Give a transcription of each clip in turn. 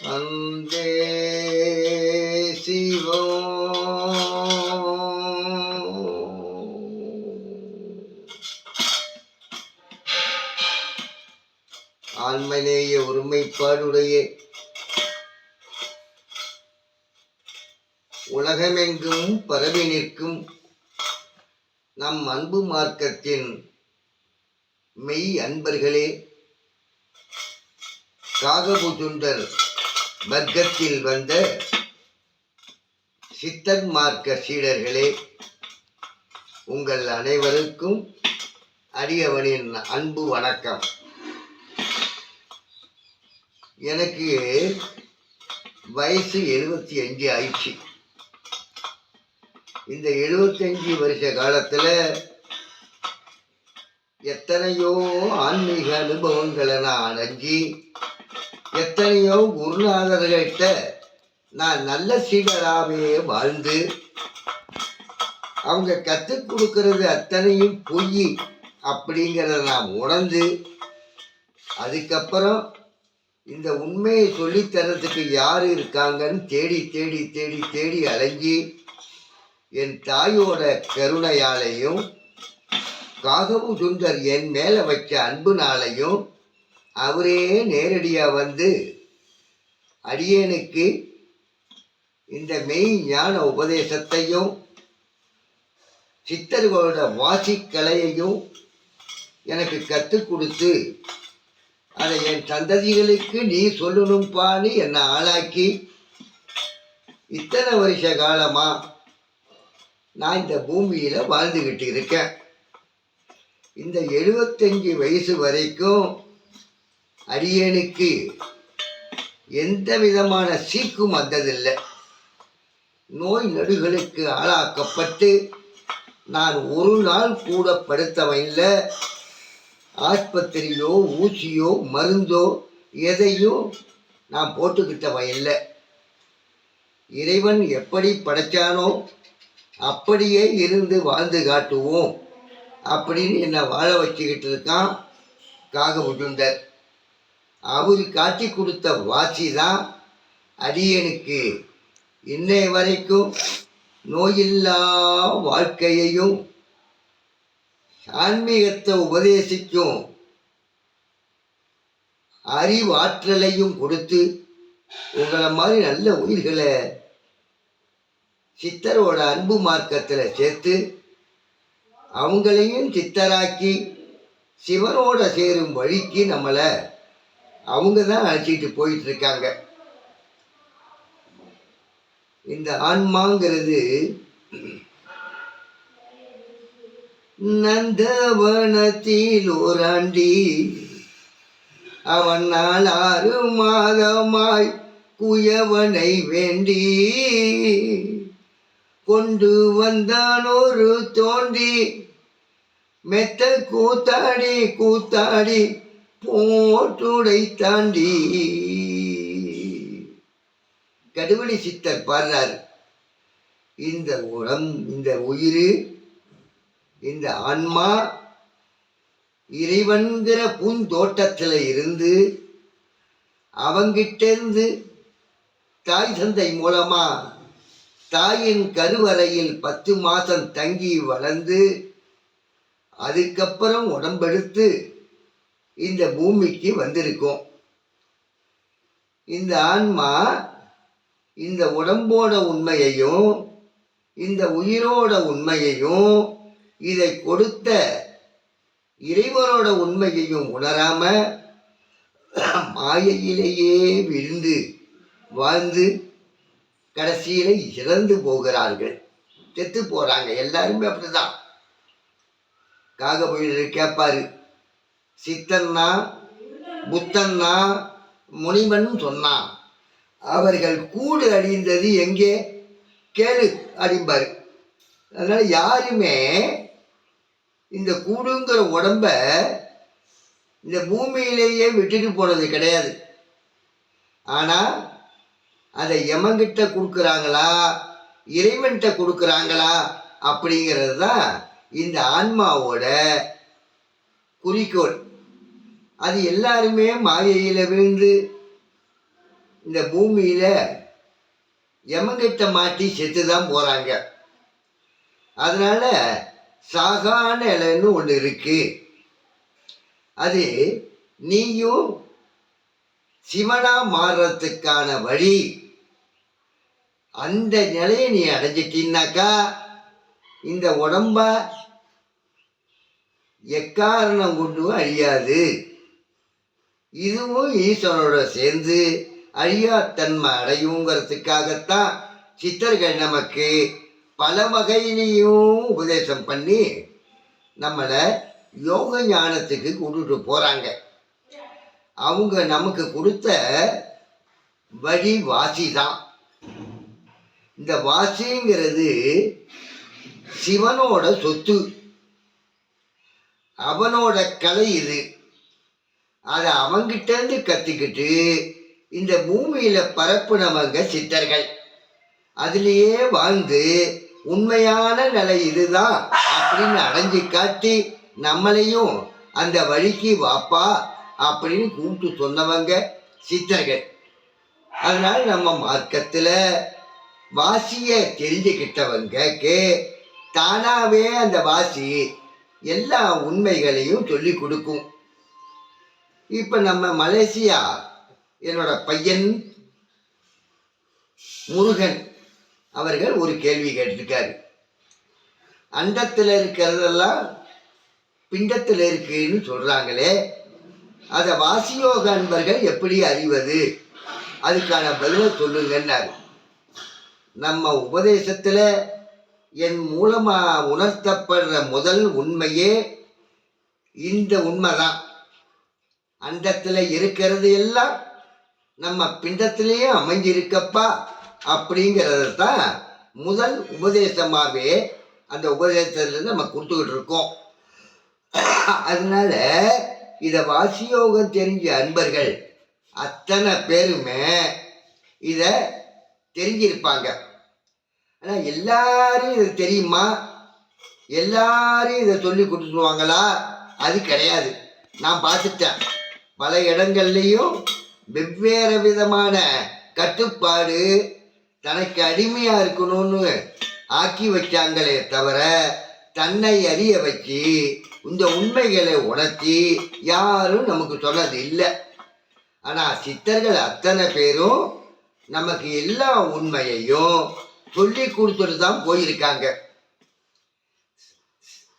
வந்தே சிவோ. ஆண்மநேய ஒருமைப்பாடுடைய உலகமெங்கும் பரவி நிற்கும் நம் அன்பு மார்க்கத்தின் மெய் அன்பர்களே காகபுதுண்டர் வர்க்கத்தில் வந்த சித்தன் மார்க்க சீடர்களே உங்கள் அனைவருக்கும் அடியவனின் அன்பு வணக்கம். எனக்கு வயசு எழுபத்தி அஞ்சு ஆயிடுச்சு. இந்த எழுபத்தஞ்சு வருஷ காலத்தில் எத்தனையோ ஆன்மீக அனுபவங்களை நான் அடைஞ்சி எத்தனையோ குருநாதர்கிட்ட நான் நல்ல சீடராகவே வாழ்ந்து அவங்க கற்றுக் கொடுக்கறது அத்தனையும் பொய் அப்படிங்கிறத நான் உணர்ந்து அதுக்கப்புறம் இந்த உண்மையை சொல்லித்தரத்துக்கு யார் இருக்காங்கன்னு தேடி தேடி தேடி தேடி அலைஞ்சி என் தாயோட கருணையாலையும் காகவு சுந்தர் என் மேலே வச்ச அன்புனாலையும் அவரே நேரடியாக வந்து அடியேனுக்கு இந்த மெய் ஞான உபதேசத்தையும் சித்தர்களோட வாசிக்கலையையும் எனக்கு கற்றுக் கொடுத்து அதை என் சந்ததிகளுக்கு நீ சொல்லணும்பான்னு என்னை ஆளாக்கி இத்தனை வருஷ காலமாக நான் இந்த பூமியில் வாழ்ந்துக்கிட்டு இருக்கேன். இந்த எழுபத்தஞ்சு வயசு வரைக்கும் அரியனுக்கு எந்த விதமான சீக்கும் வந்ததில்லை நோய் நடுகளுக்கு ஆளாக்கப்பட்டு நான் ஒரு நாள் கூட படுத்தவன் இல்லை. ஆஸ்பத்திரியோ ஊசியோ மருந்தோ எதையும் நான் போட்டுக்கிட்டவன் இல்லை. இறைவன் எப்படி படைச்சானோ அப்படியே இருந்து வாழ்ந்து காட்டுவோம் அப்படின்னு என்னை வாழ வச்சுக்கிட்டு இருக்கான் காகமுட்டுண்டர் அவர் காட்டி கொடுத்த வாசி தான் அடியனுக்கு இன்னை வரைக்கும் நோயில்லா வாழ்க்கையையும் ஆன்மீகத்தை உபதேசிக்கும் அறிவாற்றலையும் கொடுத்து உங்களை மாதிரி நல்ல உயிர்களை சித்தரோட அன்பு மார்க்கத்தில் சேர்த்து அவங்களையும் சித்தராக்கி சிவனோட சேரும் வழிக்கு நம்மளை அவங்க தான் அழைச்சிட்டு போயிட்டு இருக்காங்க இந்த ஆன்மாங்கிறது நந்தவனத்தில் ஓராண்டி அவன் நாள் ஆறு மாதமாய் குயவனை வேண்டி கொண்டு வந்தான் ஒரு தோண்டி மெத்த கூத்தாடி கூத்தாடி போட்டுடை தாண்டி. கடுவணி சித்தர் பாடுறார். இந்த உடம் இந்த உயிர் இந்த ஆன்மா இறைவன்கிற பூந்தோட்டத்தில் இருந்து அவங்கிட்டேருந்து தாய் தந்தை மூலமா தாயின் கருவறையில் பத்து மாதம் தங்கி வளர்ந்து அதுக்கப்புறம் உடம்பெடுத்து இந்த பூமிக்கு வந்திருக்கும். இந்த ஆன்மா இந்த உடம்போட உண்மையையும் இந்த உயிரோட உண்மையையும் இதை கொடுத்த இறைவனோட உண்மையையும் உணராம மாயையிலேயே விழுந்து வாழ்ந்து கடைசியில இறந்து போகிறார்கள். செத்து போறாங்க. எல்லாருமே அப்படிதான். காகபுயல் கேட்பாரு சித்தன்னா புத்தன்னா முனிவன் சொன்னான். அவர்கள் கூடு அழிந்தது எங்கே? கேளு அடிம்பார். அதனால் யாருமே இந்த கூடுங்கிற உடம்ப இந்த பூமியிலேயே விட்டுட்டு போனது கிடையாது. ஆனால் அதை எமங்கிட்ட கொடுக்குறாங்களா? இறைவன்கிட்ட கொடுக்குறாங்களா? அப்படிங்கிறது தான் இந்த ஆன்மாவோட குறிக்கோள். அது எல்லாருமே மாயையில் விழுந்து இந்த பூமியில் எமங்கிட்ட மாட்டி செத்து தான் போகிறாங்க அதனால் சாகான இலைன்னு ஒன்று இருக்கு. அது நீயும் சிவனாக மாறுறதுக்கான வழி. அந்த நிலையை நீ அடைஞ்சிட்டின்னாக்கா இந்த உடம்ப எக்காரணம் கொண்டும் அழியாது. இதுவும் ஈஸ்வரனோட சேர்ந்து அழியாத்தன்மை அடையுங்கிறதுக்காகத்தான் சித்தர்கள் நமக்கு பல வகையிலையும் உபதேசம் பண்ணி நம்மளை யோக ஞானத்துக்கு கொண்டுட்டு போகிறாங்க அவங்க நமக்கு கொடுத்த வழி வாசி தான் இந்த வாசிங்கிறது சிவனோட சொத்து. அவனோட கலை இது. அதை அவங்கிட்ட இருந்து இந்த பூமியில பரப்புனவங்க சித்தர்கள். அதுலேயே வாழ்ந்து உண்மையான நிலை இதுதான் அப்படின்னு அடைஞ்சு காட்டி நம்மளையும் அந்த வழிக்கு வாப்பா அப்படின்னு கூப்பிட்டு சொன்னவங்க சித்தர்கள். அதனால நம்ம மார்க்கத்தில் வாசியை தெரிஞ்சுக்கிட்டவங்கக்கு தானாவே அந்த வாசி எல்லா உண்மைகளையும் சொல்லி கொடுக்கும். இப்போ நம்ம மலேசியா என்னோட பையன் முருகன் அவர்கள் ஒரு கேள்வி கேட்டிருக்காரு. அண்டத்தில் இருக்கிறதெல்லாம் பிண்டத்தில் இருக்குன்னு சொல்கிறாங்களே அதை வாசியோக அன்பர்கள் எப்படி அறிவது? அதுக்கான பதிலை சொல்லுங்கன்னாரு. நம்ம உபதேசத்தில் என் மூலமாக உணர்த்தப்படுற முதல் உண்மையே இந்த உண்மைதான். அந்தத்தில் இருக்கிறது எல்லாம் நம்ம பிண்டத்திலேயே அமைஞ்சிருக்கப்பா அப்படிங்கிறது தான் முதல் உபதேசமாகவே அந்த உபதேசத்துலேருந்து நம்ம கொடுத்துக்கிட்டு இருக்கோம். அதனால இதை வாசியோகம் தெரிஞ்ச அன்பர்கள் அத்தனை பேருமே இதை தெரிஞ்சிருப்பாங்க. ஆனால் எல்லாரும் இது தெரியுமா? எல்லாரும் இதை சொல்லி கொடுத்துருவாங்களா? அது கிடையாது. நான் பார்த்துட்டேன். பல இடங்கள்லையும் வெவ்வேறு விதமான கட்டுப்பாடு தனக்கு அடிமையாக இருக்கணும்னு ஆக்கி வச்சாங்களே தவிர தன்னை அறிய வச்சு இந்த உண்மைகளை உணர்த்தி யாரும் நமக்கு சொன்னது இல்லை. ஆனால் சித்தர்கள் அத்தனை பேரும் நமக்கு எல்லா உண்மையையும் சொல்லி கொடுத்துட்டு தான் போயிருக்காங்க.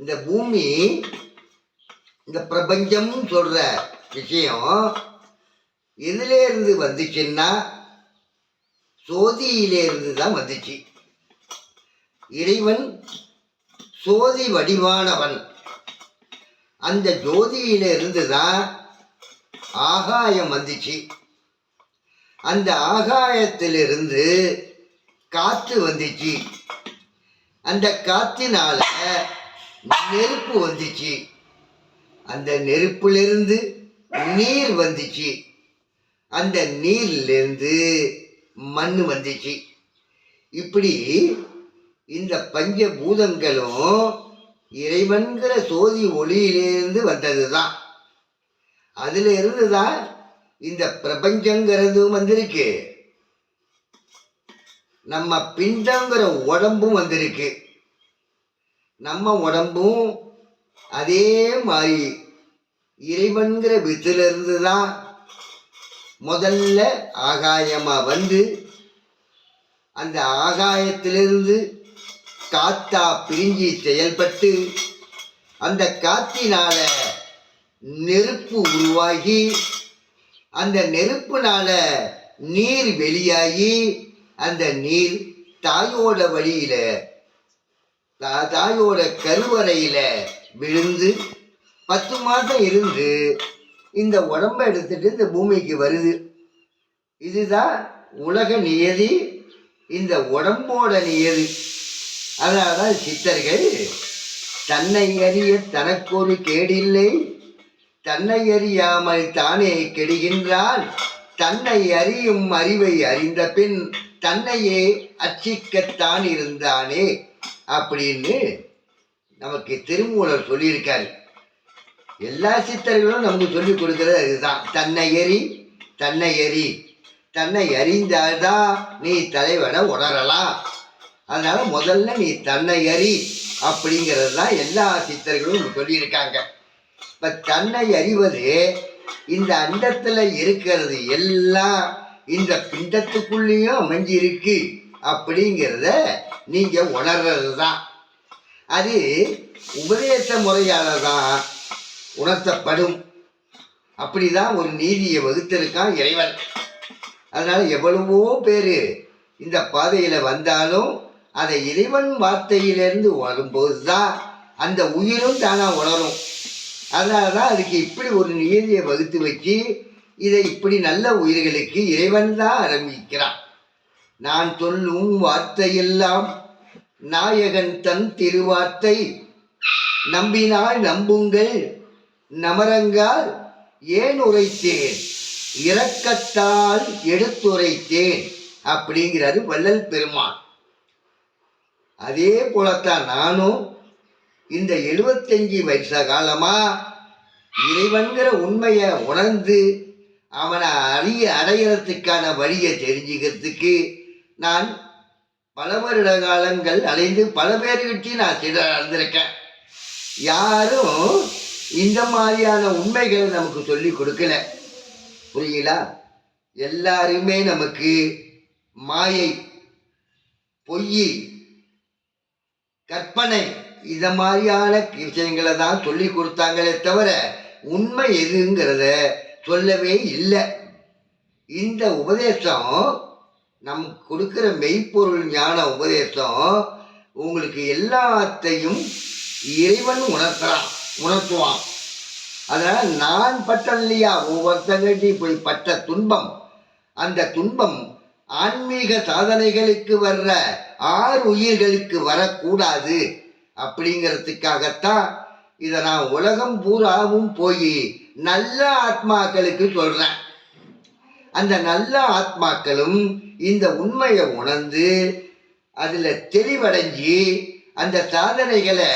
இந்த பூமி இந்த பிரபஞ்சம் சொல்ற விஷயம். எதுலேருந்து வந்துச்சுன்னா சோதியிலேருந்து தான் வந்துச்சு. இறைவன் சோதி வடிவானவன். அந்த ஜோதியில இருந்து தான் ஆகாயம் வந்துச்சு. அந்த ஆகாயத்திலிருந்து காற்று வந்துச்சு. அந்த காற்றினால நெருப்பு வந்துச்சு. அந்த நெருப்பிலிருந்து நீர் வந்துச்சு. அந்த நீர்லேருந்து மண் வந்துச்சு. இப்படி இந்த பஞ்சபூதங்களும் இறைவன்கிற சோதி ஒளியிலேருந்து வந்தது தான் அதுல இருந்து தான் இந்த பிரபஞ்சங்கிறதும் வந்திருக்கு. நம்ம பிண்டங்கிற உடம்பும் வந்திருக்கு. நம்ம உடம்பும் அதே மாதிரி இறைவன்கிற வித்திலிருந்து தான் முதல்ல ஆகாயமாக வந்து அந்த ஆகாயத்திலிருந்து காத்தா பிரிஞ்சு செயல்பட்டு அந்த காத்தினால நெருப்பு உருவாகி அந்த நெருப்புனால நீர் வெளியாகி அந்த நீர் தாயோட வழியில தா- தாயோட கருவறையில விழுந்து பத்து மாதம் இருந்து இந்த உடம்ப எடுத்துட்டு இந்த பூமிக்கு வருது. இதுதான் உலக நியதி. இந்த உடம்போட நியதி. அதனால்தான் சித்தர்கள் தன்னை அறிய தனக்கொரு கேடில்லை. தன்னை அறியாமல் தானே கெடுகின்றான் தன்னை அறியும் அறிவை அறிந்த பின் தன்னையே அச்சிக்கத்தான் இருந்தானே அப்படின்னு நமக்கு திருமூலர் சொல்லியிருக்காரு. எல்லா சித்தர்களும் நமக்கு சொல்லி கொடுக்கறது அதுதான். தன்னை எரி தன்னை எரி தன்னை எறிந்தால்தான் நீ தலைவனை உணரலாம். அதனால முதல்ல நீ தன்னை அறி அப்படிங்கிறது தான் எல்லா சித்தர்களும் சொல்லியிருக்காங்க. இப்ப தன்னை அறிவது இந்த அண்டத்துல இருக்கிறது எல்லாம் இந்த பிண்டத்துக்குள்ளேயும் அமைஞ்சிருக்கு அப்படிங்கிறத நீங்க உணர்றது தான் அது உபதேச முறையால் தான் உணர்த்தப்படும். அப்படிதான் ஒரு நீதியை வகுத்திருக்கான் இறைவன். அதனால எவ்வளவோ பேர் இந்த பாதையில வந்தாலும் அதை இறைவன் வார்த்தையிலிருந்து வரும்போது தான் அந்த உயிரும் தானா உணரும். அதனால தான் அதுக்கு இப்படி ஒரு நியதியை வகுத்து வச்சு இதை இப்படி நல்ல உயிர்களுக்கு இறைவன் தான் ஆரம்பிக்கிறான். நான் சொல்லும் வார்த்தையெல்லாம் நாயகன் தன் திருவார்த்தை. நம்பினால் நம்புங்கள். நமரங்கால் ஏன் உரைத்தேன்? இரக்கத்தால் எடுத்துரைத்தேன் அப்படிங்கிறாரு வள்ளல் பெருமான் அதே போலத்தான் நானும் இந்த எழுபத்தஞ்சு வயச காலமா இறைவன்கிற உண்மையை உணர்ந்து அவனை அறிய அடையிறதுக்கான வழியை தெரிஞ்சுக்கிறதுக்கு நான் பல வருட காலங்கள் அலைந்து பல பேர்கிட்டையும் நான் சில அறிந்திருக்கேன் யாரும் இந்த மாதிரியான உண்மைகள் நமக்கு சொல்லி கொடுக்கல. புரியுங்களா எல்லாருமே நமக்கு மாயை பொய் கற்பனை இத மாதிரியான விஷயங்களை தான் சொல்லி கொடுத்தாங்களே தவிர உண்மை எதுங்கிறத சொல்லவே இல்லை. இந்த உபதேசம் நம் கொடுக்குற மெய்ப்பொருள் ஞான உபதேசம் உங்களுக்கு எல்லாத்தையும் இறைவன் உணர்த்துறான். உணர்த்துவான். அதனால நான் பட்டம் இல்லையா ஒவ்வொருத்தங்கிட்டையும் போய் பட்ட துன்பம். அந்த துன்பம் ஆன்மீக சாதனைகளுக்கு வர்ற ஆறு உயிர்களுக்கு வரக்கூடாது. அப்படிங்கிறதுக்காகத்தான் இதை நான் உலகம் பூராவும் போய் நல்ல ஆத்மாக்களுக்கு சொல்றேன். அந்த நல்ல ஆத்மாக்களும் இந்த உண்மையை உணர்ந்து அதில் தெளிவடைஞ்சு அந்த சாதனைகளை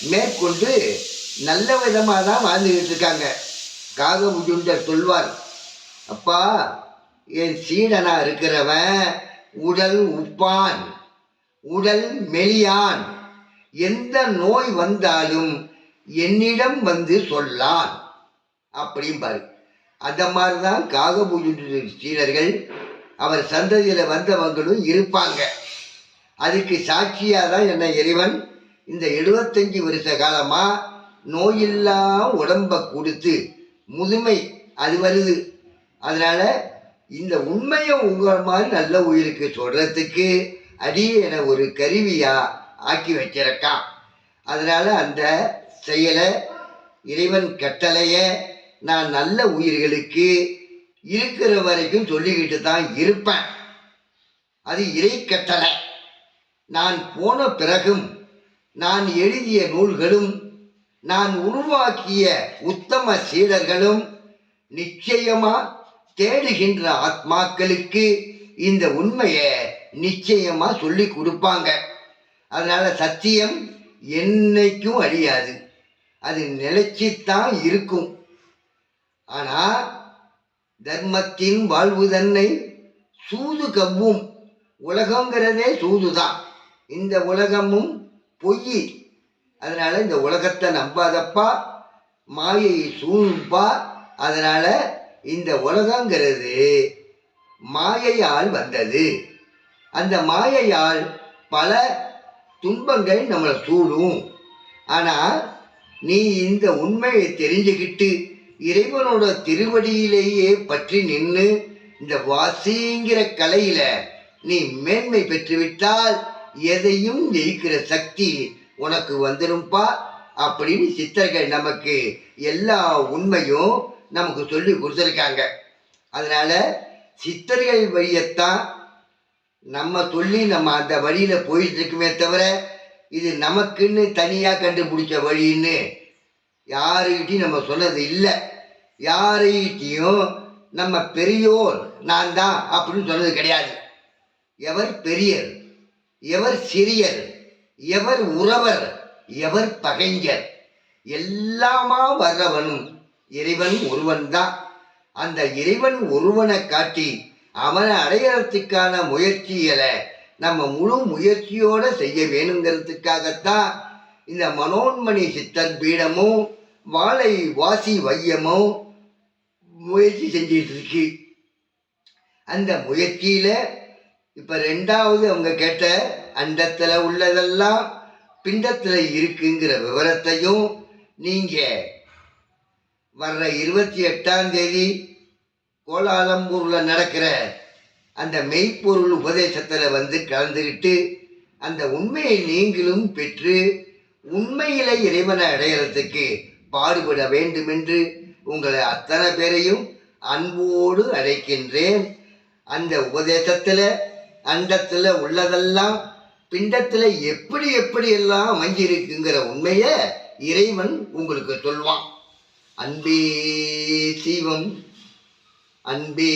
மேற்கொண்டு நல்ல விதமாக தான் வாழ்ந்துக்கிட்டு இருக்காங்க. காகமுஜுண்டர் சொல்வார் அப்பா என் சீடனாக இருக்கிறவன் உடல் உப்பான் உடல் மெலியான். எந்த நோய் வந்தாலும் என்னிடம் வந்து சொல்லான். அப்படிம்பாரு அந்த மாதிரி தான் காகபூஜுன்ற சீடர்கள் அவர் சந்ததியில் வந்தவங்களும் இருப்பாங்க. அதுக்கு சாட்சியாக தான் என்ன இறைவன் இந்த எழுபத்தஞ்சி வருஷ காலமாக நோயில்லா உடம்பை கொடுத்து முதுமை அது வருது. அதனால இந்த உண்மையை உங்கள் மாதிரி நல்ல உயிருக்கு சொல்றதுக்கு அடியே என ஒரு கருவியா ஆக்கி வச்சிருக்கான். அதனால அந்த செயலை இறைவன் கட்டளைய நான் நல்ல உயிர்களுக்கு இருக்கிற வரைக்கும் சொல்லிக்கிட்டு தான் இருப்பேன். அது இறை கட்டளை. நான் போன பிறகும் நான் எழுதிய நூல்களும் நான் உருவாக்கிய உத்தம சீடர்களும் நிச்சயமா தேடுகின்ற ஆத்மாக்களுக்கு இந்த உண்மையை நிச்சயமா சொல்லி கொடுப்பாங்க. அதனால சத்தியம் என்னைக்கும் அழியாது. அது நிலைச்சித்தான் இருக்கும். ஆனா தர்மத்தின் வாழ்வு தன்னை சூது கவ்வும். உலகங்கிறதே சூதுதான். இந்த உலகமும் பொய். அதனால இந்த உலகத்தை நம்பாதப்பா மாயை சூழ்ப்பா அதனால இந்த உலகங்கிறது மாயையால் வந்தது. அந்த மாயையால் பல துன்பங்கள் நம்மளை சூடும். ஆனால் நீ இந்த உண்மையை தெரிஞ்சுக்கிட்டு இறைவனோட திருவடியிலேயே பற்றி நின்று இந்த வாசிங்கிற கலையில நீ மேன்மை பெற்றுவிட்டால் எதையும் ஜெயிக்கிற சக்தி உனக்கு வந்துரும்பா அப்படின்னு சித்தர்கள் நமக்கு எல்லா உண்மையும் நமக்கு சொல்லி கொடுத்துருக்காங்க. அதனால சித்தர்கள் வழியத்தான் நம்ம சொல்லி நம்ம அந்த வழியில் போயிட்டு இருக்குமே தவிர இது நமக்குன்னு தனியாக கண்டுபிடிச்ச வழின்னு யாருக்கிட்டையும் நம்ம சொன்னது இல்லை. யாருக்கிட்டையும் நம்ம பெரியோர் நான் தான் அப்படின்னு சொன்னது கிடையாது. எவர் பெரியர் எவர் சிறியர் எவர் உறவர் எவர் பகைஞர்? எல்லாமா வர்றவனும் இறைவன் ஒருவன் தான் அந்த இறைவன் ஒருவனை காட்டி அவனை அடையறதுக்கான முயற்சிகளை நம்ம முழு முயற்சியோட செய்ய வேணுங்கிறதுக்காகத்தான் இந்த மனோன்மணி சித்தர் பீடமும் வாழை வாசி வையமும் முயற்சி செஞ்சிட்டு இருக்கு. அந்த முயற்சியில இப்ப ரெண்டாவது அவங்க கேட்ட அண்டத்தில் உள்ளதெல்லாம் பிண்டத்தில் இருக்குங்கிற விவரத்தையும் நீங்கள் வர்ற இருபத்தி எட்டாம் தேதி கோலாலம்பூரில் நடக்கிற அந்த மெய்ப்பொருள் உபதேசத்தில் வந்து கலந்துக்கிட்டு அந்த உண்மையை நீங்களும் பெற்று உண்மையில இறைவனை அடையிறதுக்கு பாடுபட வேண்டும் என்று உங்களை அத்தனை பேரையும் அன்போடு அழைக்கின்றேன். அந்த உபதேசத்தில் அண்டத்தில் உள்ளதெல்லாம் பிண்டத்துல எப்படி எப்படி எல்லாம் அமைஞ்சிருக்குங்கிற உண்மைய இறைவன் உங்களுக்கு சொல்வான். அன்பே சிவம் அன்பே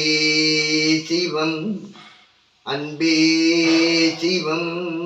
சிவம் அன்பே சிவம்.